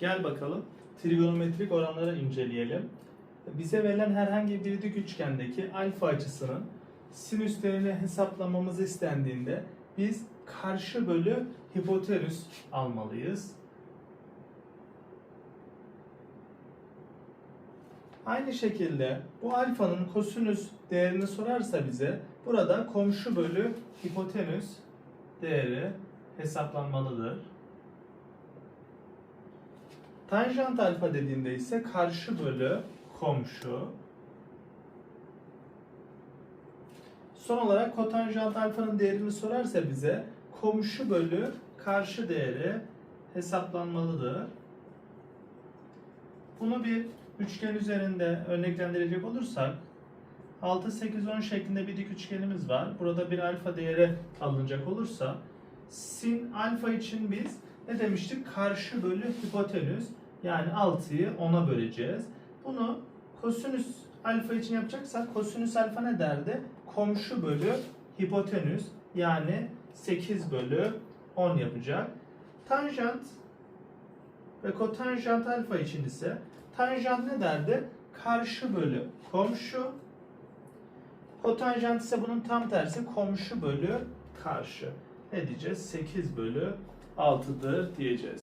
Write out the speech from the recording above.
Gel bakalım trigonometrik oranları inceleyelim. Bize verilen herhangi bir dik üçgendeki alfa açısının sinüslerini hesaplamamız istendiğinde biz karşı bölü hipotenüs almalıyız. Aynı şekilde bu alfanın kosinüs değerini sorarsa bize burada komşu bölü hipotenüs değeri hesaplanmalıdır. Tanjant alfa dediğinde ise karşı bölü komşu. Son olarak kotanjant alfanın değerini sorarsa bize komşu bölü karşı değeri hesaplanmalıdır. Bunu bir üçgen üzerinde örneklendirecek olursak 6, 8, 10 şeklinde bir dik üçgenimiz var. Burada bir alfa değeri alınacak olursa sin alfa için biz ne demiştik? Karşı bölü hipotenüs yani 6'yı 10'a böleceğiz. Bunu kosinüs alfa için yapacaksak kosinüs alfa ne derdi? Komşu bölü hipotenüs yani 8 bölü 10 yapacak. Tanjant ve kotanjant alfa için ise tanjant ne derdi? Karşı bölü komşu. Kotanjant ise bunun tam tersi komşu bölü karşı. Ne diyeceğiz? 8 bölü 6'dır diyeceğiz.